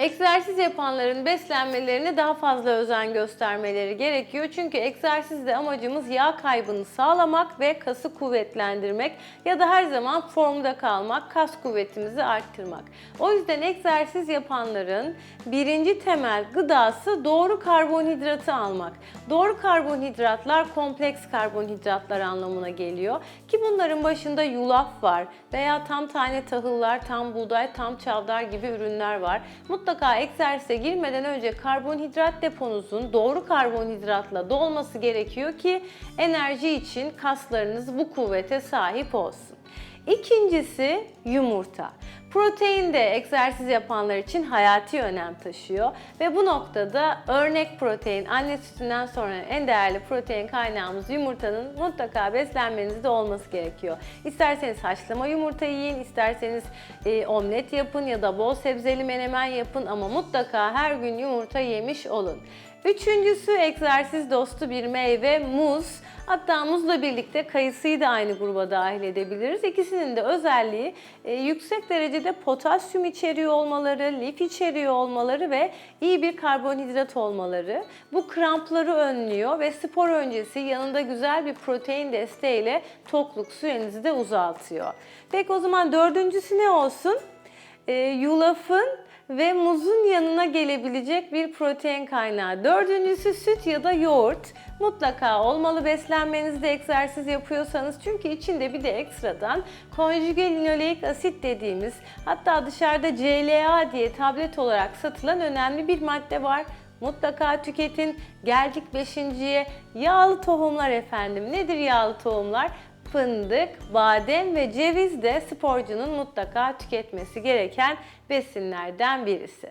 Egzersiz yapanların beslenmelerine daha fazla özen göstermeleri gerekiyor. Çünkü egzersizde amacımız yağ kaybını sağlamak ve kası kuvvetlendirmek ya da her zaman formda kalmak, kas kuvvetimizi arttırmak. O yüzden egzersiz yapanların birinci temel gıdası doğru karbonhidratı almak. Doğru karbonhidratlar kompleks karbonhidratlar anlamına geliyor ki bunların başında yulaf var veya tam tane tahıllar, tam buğday, tam çavdar gibi ürünler var. Mutlaka egzersize girmeden önce karbonhidrat deponuzun doğru karbonhidratla dolması gerekiyor ki enerji için kaslarınız bu kuvvete sahip olsun. İkincisi yumurta. Protein de egzersiz yapanlar için hayati önem taşıyor ve bu noktada örnek protein, anne sütünden sonra en değerli protein kaynağımız yumurtanın mutlaka beslenmenizde olması gerekiyor. İsterseniz haşlama yumurta yiyin, isterseniz e, omlet yapın ya da bol sebzeli menemen yapın ama mutlaka her gün yumurta yemiş olun. Üçüncüsü egzersiz dostu bir meyve muz. Hatta muzla birlikte kayısıyı da aynı gruba dahil edebiliriz. İkisinin de özelliği e, yüksek derecede potasyum içeriyor olmaları, lif içeriyor olmaları ve iyi bir karbonhidrat olmaları. Bu krampları önlüyor ve spor öncesi yanında güzel bir protein desteğiyle tokluk sürenizi de uzaltıyor. Peki o zaman dördüncüsü ne olsun? E, yulafın ve muzun yanına gelebilecek bir protein kaynağı. Dördüncüsü süt ya da yoğurt. Mutlaka olmalı beslenmenizde egzersiz yapıyorsanız çünkü içinde bir de ekstradan konjüge linoleik asit dediğimiz hatta dışarıda CLA diye tablet olarak satılan önemli bir madde var. Mutlaka tüketin. Geldik beşinciye. Yağlı tohumlar efendim. Nedir yağlı tohumlar? Fındık, badem ve ceviz de sporcunun mutlaka tüketmesi gereken besinlerden birisi.